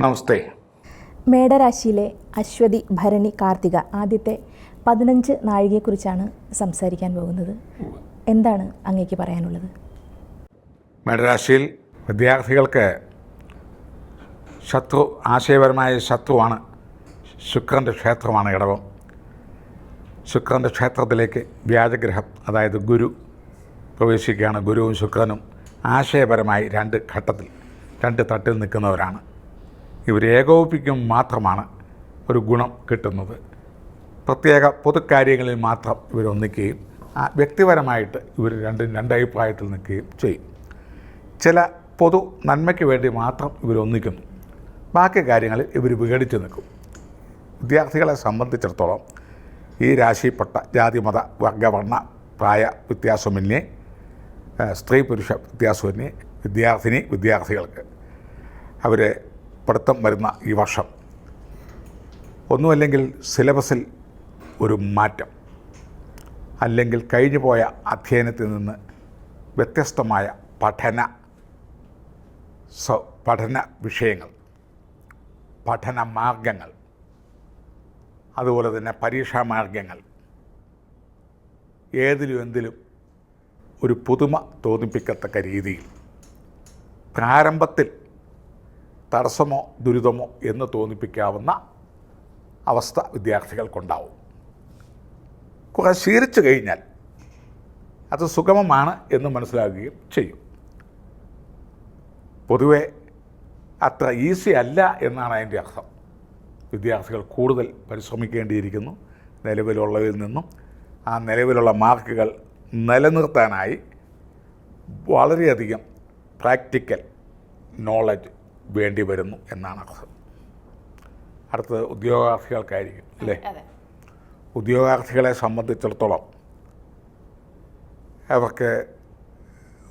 നമസ്തേ. മേടരാശിയിലെ അശ്വതി ഭരണി കാർത്തിക ആദ്യത്തെ പതിനഞ്ച് നാഴികയെക്കുറിച്ചാണ് സംസാരിക്കാൻ പോകുന്നത്. എന്താണ് അങ്ങേക്ക് പറയാനുള്ളത്? മേടരാശിയിൽ വിദ്യാർത്ഥികൾക്ക് ശത്രു ആശയപരമായ ശത്രുവാണ് ശുക്രന്റെ ക്ഷേത്രമാണ് ഇടവം. ശുക്രന്റെ ക്ഷേത്രത്തിലേക്ക് വ്യാജഗ്രഹം അതായത് ഗുരു പ്രവേശിക്കുകയാണ് ഗുരുവും ശുക്രനും ആശയപരമായി രണ്ട് ഘട്ടത്തിൽ രണ്ട് തട്ടിൽ നിൽക്കുന്നവരാണ്. ഇവർ ഏകോപിപ്പിക്കും മാത്രമാണ് ഒരു ഗുണം കിട്ടുന്നത്. പ്രത്യേക പൊതുക്കാര്യങ്ങളിൽ മാത്രം ആ വ്യക്തിപരമായിട്ട് ഇവർ രണ്ടും രണ്ടഭിപ്രായത്തിൽ നിൽക്കുകയും ചെയ്യും. ചില പൊതു നന്മയ്ക്ക് വേണ്ടി മാത്രം ഇവർ ഒന്നിക്കുന്നു. ബാക്കി കാര്യങ്ങളിൽ ഇവർ വിഘടിച്ച് നിൽക്കും. വിദ്യാർത്ഥികളെ സംബന്ധിച്ചിടത്തോളം ഈ രാശിപ്പെട്ട ജാതിമത വർഗവർണ പ്രായ വ്യത്യാസമന്യേ സ്ത്രീ പുരുഷ വ്യത്യാസമന്യേ വിദ്യാർത്ഥിനി വിദ്യാർത്ഥികൾക്ക് അവരെ പഠിത്തം വരുന്ന ഈ വർഷം. ഒന്നുമല്ലെങ്കിൽ സിലബസിൽ ഒരു മാറ്റം. അല്ലെങ്കിൽ കഴിഞ്ഞു പോയ അധ്യയനത്തിൽ നിന്ന് വ്യത്യസ്തമായ പഠന സ പഠന വിഷയങ്ങൾ പഠന മാർഗങ്ങൾ അതുപോലെ തന്നെ പരീക്ഷാ മാർഗങ്ങൾ ഏതിലും എന്തിലും ഒരു പുതുമ തോന്നിപ്പിക്കത്തക്ക രീതിയിൽ പ്രാരംഭത്തിൽ തടസ്സമോ ദുരിതമോ എന്ന് തോന്നിപ്പിക്കാവുന്ന അവസ്ഥ വിദ്യാർത്ഥികൾക്കുണ്ടാവും. കുറെ ശീലിച്ചു കഴിഞ്ഞാൽ അത് സുഗമമാണ് എന്ന് മനസ്സിലാക്കുകയും ചെയ്യും. പൊതുവെ അത്ര ഈസി അല്ല എന്നാണ് അതിന്റെ അർത്ഥം. വിദ്യാർത്ഥികൾ കൂടുതൽ പരിശ്രമിക്കേണ്ടിയിരിക്കുന്നു. നിലവിലുള്ളതിൽ നിന്നും ആ നിലവിലുള്ള മാർക്കുകൾ നിലനിർത്താനായി വളരെയധികം പ്രാക്ടിക്കൽ നോളജ് വേണ്ടി വരുന്നു എന്നാണ് അർത്ഥം. അടുത്തത് ഉദ്യോഗാർത്ഥികൾക്കായിരിക്കും അല്ലേ? ഉദ്യോഗാർത്ഥികളെ സംബന്ധിച്ചിടത്തോളം അവർക്ക്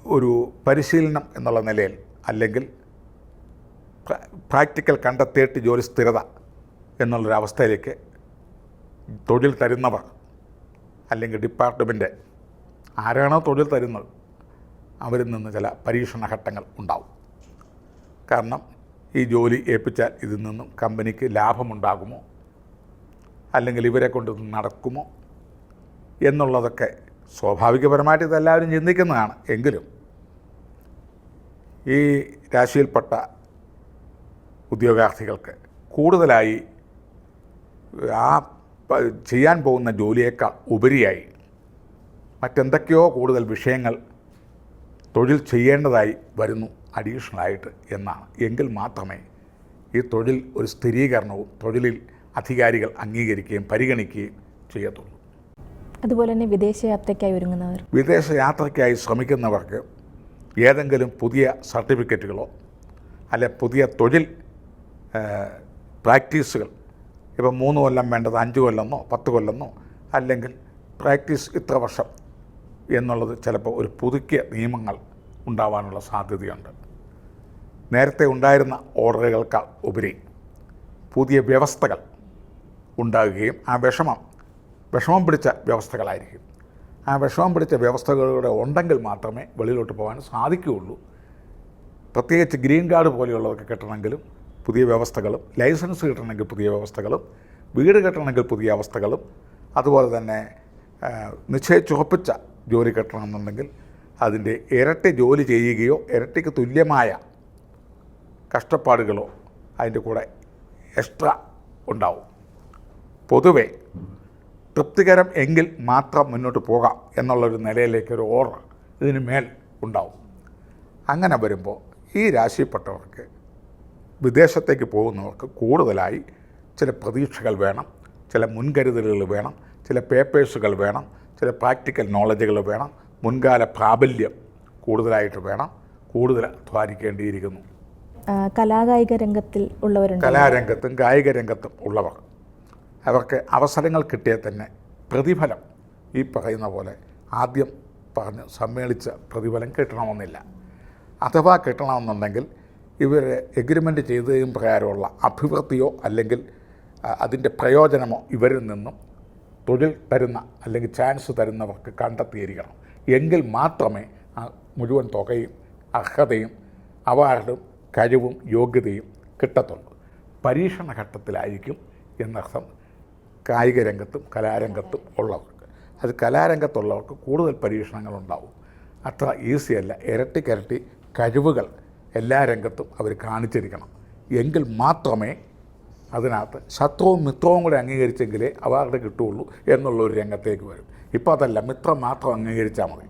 ഒരു പരിശീലനം എന്നുള്ള നിലയിൽ അല്ലെങ്കിൽ പ്ര- പ്രാക്ടിക്കൽ കണ്ടെത്തിയിട്ട് ജോലി സ്ഥിരത എന്നുള്ളൊരവസ്ഥയിലേക്ക് തൊഴിൽ തരുന്നവർ അല്ലെങ്കിൽ ഡിപ്പാർട്ട്മെന്റ് ആരാണോ തൊഴിൽ തരുന്നത് അവരിൽ നിന്ന് ചില പരീക്ഷണ ഘട്ടങ്ങൾ ഉണ്ടാവും. കാരണം ഈ ജോലി ഏൽപ്പിച്ചാൽ ഇതിൽ നിന്നും കമ്പനിക്ക് ലാഭമുണ്ടാകുമോ? അല്ലെങ്കിൽ ഇവരെ കൊണ്ട് നടക്കുമോ? എന്നുള്ളതൊക്കെ സ്വാഭാവികപരമായിട്ട് ഇതെല്ലാവരും ചിന്തിക്കുന്നതാണ്. എങ്കിലും ഈ രാശിയിൽപ്പെട്ട ഉദ്യോഗാർത്ഥികൾക്ക് കൂടുതലായി ആ ചെയ്യാൻ പോകുന്ന ജോലിയേക്കാൾ ഉപരിയായി മറ്റെന്തൊക്കെയോ കൂടുതൽ വിഷയങ്ങൾ തൊഴിൽ ചെയ്യേണ്ടതായി വരുന്നു അഡീഷണലായിട്ട് എന്നാണ്. എങ്കിൽ മാത്രമേ ഈ തൊഴിൽ ഒരു സ്ഥിരീകരണവും തൊഴിലിൽ അധികാരികൾ അംഗീകരിക്കുകയും പരിഗണിക്കുകയും ചെയ്യത്തുള്ളൂ. അതുപോലെ തന്നെ വിദേശയാത്രയ്ക്കായി ഒരുങ്ങുന്നവർ. വിദേശയാത്രയ്ക്കായി ശ്രമിക്കുന്നവർക്ക് ഏതെങ്കിലും പുതിയ സർട്ടിഫിക്കറ്റുകളോ അല്ലെ പുതിയ തൊഴിൽ പ്രാക്ടീസുകൾ ഇപ്പം മൂന്ന് കൊല്ലം വേണ്ടത് അഞ്ച് കൊല്ലമെന്നോ പത്ത് കൊല്ലമെന്നോ അല്ലെങ്കിൽ പ്രാക്ടീസ് ഇത്ര വർഷം എന്നുള്ളത് ചിലപ്പോൾ ഒരു പുതുക്കിയ നിയമങ്ങൾ ഉണ്ടാവാനുള്ള സാധ്യതയുണ്ട്. നേരത്തെ ഉണ്ടായിരുന്ന ഓർഡറുകൾക്കാൾ ഉപരി പുതിയ വ്യവസ്ഥകൾ ഉണ്ടാകുകയും ആ വിഷമം വിഷമം പിടിച്ച വ്യവസ്ഥകളായിരിക്കും. ആ വിഷമം പിടിച്ച വ്യവസ്ഥകളുടെ ഉണ്ടെങ്കിൽ മാത്രമേ വെളിയിലോട്ട് പോകാൻ സാധിക്കുകയുള്ളൂ. പ്രത്യേകിച്ച് ഗ്രീൻ കാർഡ് പോലെയുള്ളതൊക്കെ കിട്ടണമെങ്കിലും പുതിയ വ്യവസ്ഥകളും ലൈസൻസ് കിട്ടണമെങ്കിൽ പുതിയ വ്യവസ്ഥകളും വീട് കിട്ടണമെങ്കിൽ പുതിയ അവസ്ഥകളും അതുപോലെ തന്നെ നിശ്ചയിച്ചുറപ്പിച്ച ജോലി കിട്ടണമെന്നുണ്ടെങ്കിൽ അതിന്റെ ഇരട്ടി ജോലി ചെയ്യുകയോ ഇരട്ടിക്ക് തുല്യമായ കഷ്ടപ്പാടുകളോ അതിന്റെ കൂടെ എക്സ്ട്രാ ഉണ്ടാവും. പൊതുവെ തൃപ്തികരം എങ്കിൽ മാത്രം മുന്നോട്ട് പോകാം എന്നുള്ളൊരു നിലയിലേക്ക് ഒരു ഓർഡർ ഇതിന് മേൽ ഉണ്ടാവും. അങ്ങനെ വരുമ്പോൾ ഈ രാശിപ്പെട്ടവർക്ക് വിദേശത്തേക്ക് പോകുന്നവർക്ക് കൂടുതലായി ചില പ്രതീക്ഷകൾ വേണം ചില മുൻകരുതലുകൾ വേണം ചില പേപ്പേഴ്സുകൾ വേണം ചില പ്രാക്ടിക്കൽ നോളജുകൾ വേണം. മുൻകാല പ്രാബല്യം കൂടുതലായിട്ട് വേണം. കൂടുതൽ അധ്വാനിക്കേണ്ടിയിരിക്കുന്നു കലാകായിക രംഗത്തിൽ ഉള്ളവരുണ്ട്? കലാരംഗത്തും കായിക രംഗത്തും ഉള്ളവർ. അവർക്ക് അവസരങ്ങൾ കിട്ടിയാൽ തന്നെ പ്രതിഫലം ഈ പറയുന്ന പോലെ ആദ്യം പറഞ്ഞ് സമ്മേളിച്ച പ്രതിഫലം കിട്ടണമെന്നില്ല. അഥവാ കിട്ടണമെന്നുണ്ടെങ്കിൽ ഇവർ എഗ്രിമെന്റ് ചെയ്തതിനും പ്രകാരമുള്ള അഭിവൃദ്ധിയോ അല്ലെങ്കിൽ അതിന്റെ പ്രയോജനമോ ഇവരിൽ നിന്നും തൊഴിൽ തരുന്ന അല്ലെങ്കിൽ ചാൻസ് തരുന്നവർക്ക് കണ്ടെത്തിയിരിക്കണം. എങ്കിൽ മാത്രമേ ആ മുഴുവൻ തുകയും അർഹതയും അവാർഡും കഴിവും യോഗ്യതയും കിട്ടത്തുള്ളൂ. പരീക്ഷണ ഘട്ടത്തിലായിരിക്കും എന്നർത്ഥം കായിക രംഗത്തും കലാരംഗത്തും ഉള്ളവർക്ക്. അത് കലാരംഗത്തുള്ളവർക്ക് കൂടുതൽ പരീക്ഷണങ്ങളുണ്ടാവും. അത്ര ഈസിയല്ല ഇരട്ടിക്കരട്ടി കഴിവുകൾ എല്ലാ രംഗത്തും അവർ കാണിച്ചിരിക്കണം. എങ്കിൽ മാത്രമേ അതിനകത്ത്. ശത്രുവും മിത്രവും കൂടെ അംഗീകരിച്ചെങ്കിലേ അവാർഡ് കിട്ടുകയുള്ളൂ എന്നുള്ള ഒരു രംഗത്തേക്ക് വരും. ഇപ്പോൾ അതല്ല മിത്രം മാത്രം അംഗീകരിച്ചാൽ മതി.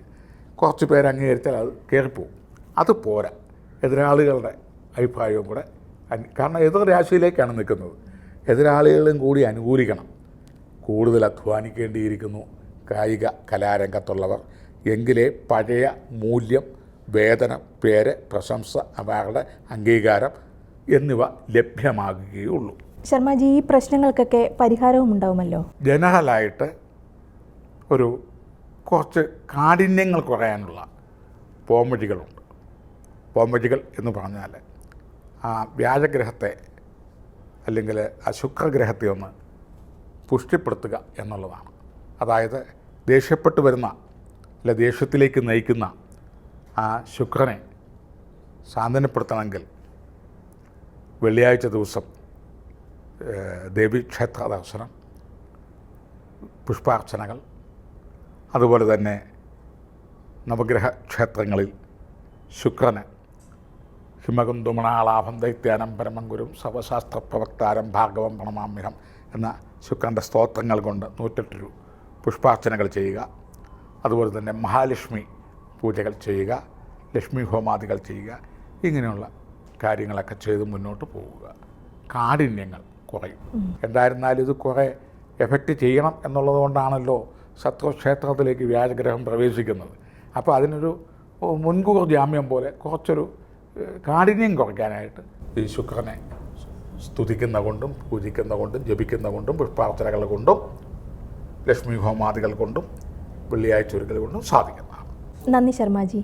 കുറച്ച് പേര് അംഗീകരിച്ചാൽ അത് കയറിപ്പോവും. അത് പോരാ. എതിരാളികളുടെ അഭിപ്രായവും കൂടെ കാരണം എതിർ രാശിയിലേക്കാണ് നിൽക്കുന്നത്. എതിരാളികളും കൂടി അനുകൂലിക്കണം. കൂടുതൽ അധ്വാനിക്കേണ്ടിയിരിക്കുന്നു കായിക കലാരംഗത്തുള്ളവർ. എങ്കിലേ പഴയ മൂല്യം വേതനം പേര് പ്രശംസ അവാർഡ് അംഗീകാരം എന്നിവ ലഭ്യമാകുകയുള്ളൂ. ശർമാജി ഈ പ്രശ്നങ്ങൾക്കൊക്കെ പരിഹാരവും ഉണ്ടാവുമല്ലോ? ജനറലായിട്ട് ഒരു കുറച്ച് കാഠിന്യങ്ങൾ കുറയാനുള്ള പോംവഴികളുണ്ട്. പോംവഴികൾ എന്ന് പറഞ്ഞാൽ ആ വ്യാജഗ്രഹത്തെ അല്ലെങ്കിൽ ആ ശുക്രഗ്രഹത്തെ ഒന്ന് പുഷ്ടിപ്പെടുത്തുക എന്നുള്ളതാണ്. അതായത് ദേഷ്യപ്പെട്ട് വരുന്ന അല്ല ദേഷ്യത്തിലേക്ക് നയിക്കുന്ന ആ ശുക്രനെ സാന്ത്വനപ്പെടുത്തണമെങ്കിൽ വെള്ളിയാഴ്ച ദിവസം ദേവീക്ഷേത്ര ദർശനം പുഷ്പാർച്ചനകൾ അതുപോലെ തന്നെ നവഗ്രഹ ക്ഷേത്രങ്ങളിൽ ശുക്രന് ഹിമകുന്തുമണാളാഭം ദൈത്യാനം പരമംഗുരും സർവശാസ്ത്ര പ്രവക്താരം ഭാഗവം പ്രണമാമ്യഹം എന്ന ശുക്രന്റെ സ്തോത്രങ്ങൾ കൊണ്ട് നൂറ്റെട്ട് രൂ പുഷ്പാർച്ചനകൾ ചെയ്യുക. അതുപോലെ തന്നെ മഹാലക്ഷ്മി പൂജകൾ ചെയ്യുക ലക്ഷ്മി ഹോമാദികൾ ചെയ്യുക ഇങ്ങനെയുള്ള കാര്യങ്ങളൊക്കെ ചെയ്ത് മുന്നോട്ട് പോവുക. കാഠിന്യങ്ങൾ. കുറയും. എന്തായിരുന്നാലും ഇത് കുറേ എഫക്റ്റ് ചെയ്യണം എന്നുള്ളത് കൊണ്ടാണല്ലോ സത്വക്ഷേത്രത്തിലേക്ക് വ്യാജഗ്രഹം പ്രവേശിക്കുന്നത്. അപ്പോൾ അതിനൊരു മുൻകൂർ ജാമ്യം പോലെ കുറച്ചൊരു കാഠിന്യം കുറയ്ക്കാനായിട്ട് ഈ ശുക്രനെ സ്തുതിക്കുന്ന കൊണ്ടും പൂജിക്കുന്ന കൊണ്ടും ജപിക്കുന്ന കൊണ്ടും പുഷ്പാർച്ചനകൾ കൊണ്ടും ലക്ഷ്മി ഹോമാദികൾ കൊണ്ടും വെള്ളിയാഴ്ച ഒരുക്കൽ കൊണ്ടും സാധിക്കുന്നതാണ്. നന്ദി ശർമാജി